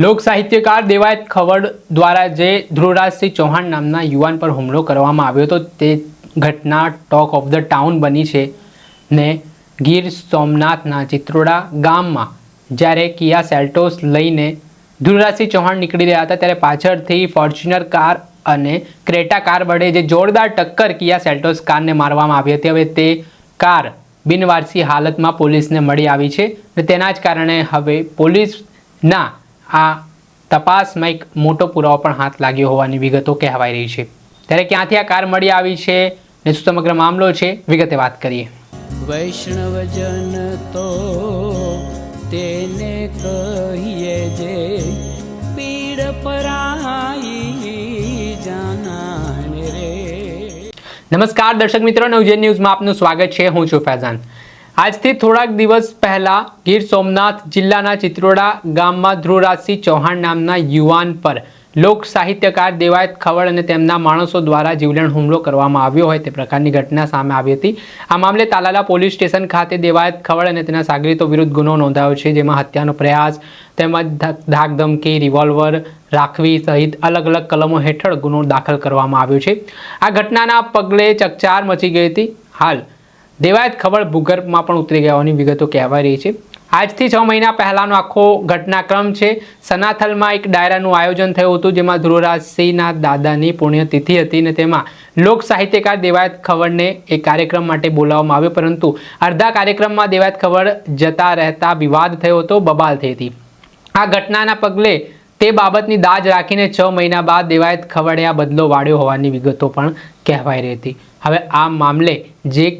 લોક સાહિત્યકાર દેવાયત ખવડ દ્વારા જે ધ્રુવરાજસિંહ ચૌહાણ નામના યુવાન પર હુમલો કરવામાં આવ્યો હતો, તે ઘટના ટોક ઓફ ધ ટાઉન બની છે ને ગીર સોમનાથના ચિત્રોડા ગામમાં. જ્યારે કિયા સેલ્ટોસ લઈને ધ્રુવરાજસિંહ ચૌહાણ નીકળી રહ્યા હતા, ત્યારે પાછળથી ફોર્ચ્યુનર કાર અને ક્રેટા કાર વડે જે જોરદાર ટક્કર કિયા સેલ્ટોસ કારને મારવામાં આવી હતી. હવે તે કાર બિનવારસી હાલતમાં પોલીસને મળી આવી છે ને તેના જ કારણે હવે પોલીસના આ તપાસમાં એક મોટો પુરાવો પણ હાથ લાગ્યો હોવાની વિગતો કહેવાઈ રહી છે. ત્યારે ક્યાંથી આ કાર મળી આવી છે ને શું સમગ્ર મામલો છે વિગતે વાત કરીએ. વૈષ્ણવજન તો તેને કહીએ જે પીડ પરાઈ જાનાને રે. નમસ્કાર દર્શક મિત્રો નવજન ન્યૂઝમાં આપનું સ્વાગત છે. હું છું ફૈઝાન. આજથી થોડાક દિવસ પહેલા ગીર સોમનાથ જિલ્લાના ચિત્રોડા ગામમાં ધ્રુવરાજસિંહ ચૌહાણ નામના યુવાન પર લોક સાહિત્યકાર દેવાયત ખવડ અને તેમના માણસો દ્વારા જીવલેણ હુમલો કરવામાં આવ્યો હોય તે પ્રકારની ઘટના સામે આવી હતી. આ મામલે તાલાલા પોલીસ સ્ટેશન ખાતે દેવાયત ખવડ અને તેના સાગરીતો વિરુદ્ધ ગુનો નોંધાયો છે, જેમાં હત્યાનો પ્રયાસ તેમજ ધાક- ધાકધમકી, રિવોલ્વર રાખવી સહિત અલગ અલગ કલમો હેઠળ ગુનો દાખલ કરવામાં આવ્યો છે. આ ઘટનાના પગલે ચકચાર મચી ગઈ હતી. હાલ દેવાયત ખબર ભૂગર્ભમાં પણ ઉતરી ગયાની વિગતો કહેવાઈ રહી છે. આજથી છ મહિના પહેલાનો આખો ઘટનાક્રમ છે. સનાથલમાં એક ડાયરાનું આયોજન થયું હતું, જેમાં ધ્રુવરાજસિંહના દાદાની પુણ્યતિથિ હતી અને તેમાં લોક સાહિત્યકાર દેવાયત ખવડને એ કાર્યક્રમ માટે બોલાવવામાં આવ્યો, પરંતુ અડધા કાર્યક્રમમાં દેવાયત ખવડ જતા રહેતા વિવાદ થયો હતો, બબાલ થઈ હતી. આ ઘટનાના પગલે તે બાબતની દાજ રાખીને છ મહિના બાદ દેવાયત ખવડે આ બદલો વાળ્યો હોવાની વિગતો પણ કહેવાઈ રહી હતી. હવે આ મામલે જે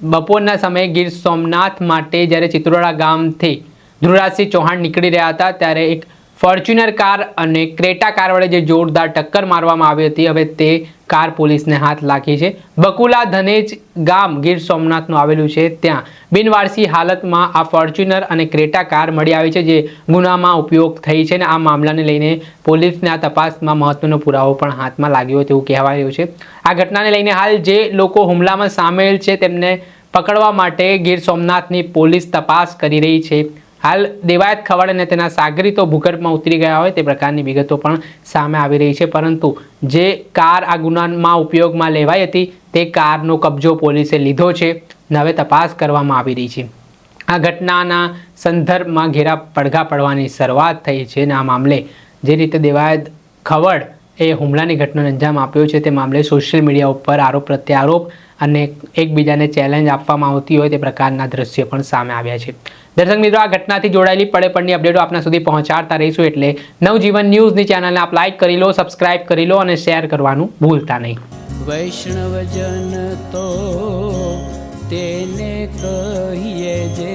બપોરના સમયે ગીર સોમનાથ માટે જ્યારે ચિત્રોડા ગામથી ધ્રુવરાજસિંહ ચૌહાણ નીકળી રહ્યા હતા, ત્યારે એક ફોર્ચ્યુનર કાર અને ક્રેટા કાર વડે જે જોરદાર ટક્કર મારવામાં આવી હતી, હવે તે કાર પોલીસને હાથ લાગી છે. બકુલા ધનેજ ગામ ગીર સોમનાથનું આવેલું છે. ત્યાં બિનવારસી હાલતમાં આ ફોર્ચ્યુનર અને ક્રેટા કાર મળી આવી છે, જે ગુનામાં ઉપયોગ થઈ છે અને આ મામલાને લઈને પોલીસને આ તપાસમાં મહત્વનો પુરાવો પણ હાથમાં લાગ્યો તેવું કહેવાય રહ્યું છે. આ ઘટનાને લઈને હાલ જે લોકો હુમલામાં સામેલ છે, તેમને પકડવા માટે ગીર સોમનાથની પોલીસ તપાસ કરી રહી છે. હાલ દેવાયત ખવડ અને તેના સાગરીતો ભૂગર્ભમાં ઉતરી ગયા હોય તે પ્રકારની વિગતો પણ સામે આવી રહી છે. પરંતુ જે કાર આ ગુનામાં ઉપયોગમાં લેવાઈ હતી તે કારનો કબજો પોલીસે લીધો છે અને હવે તપાસ કરવામાં આવી રહી છે. આ ઘટનાના સંદર્ભમાં ઘેરા પડઘા પડવાની શરૂઆત થઈ છે અને આ મામલે જે રીતે દેવાયત ખવડ એ હુમલાની ઘટનાને અંજામ આપ્યો છે તે મામલે સોશિયલ મીડિયા ઉપર આરોપ પ્રત્યારોપ અને એકબીજાને ચેલેન્જ આપવામાં આવતી હોય તે પ્રકારના દ્રશ્યો પણ સામે આવ્યા છે. દર્શક મિત્રો, આ ઘટનાથી જોડાયેલી પડે પડની અપડેટો આપના સુધી પહોંચાડતા રહીશું એટલે નવજીવન ન્યૂઝની ચેનલને આપ લાઇક કરી લો સબસ્ક્રાઇબ કરી લો અને શેર કરવાનું ભૂલતા નહીં. વૈષ્ણવજન તો તેને કહીએ જે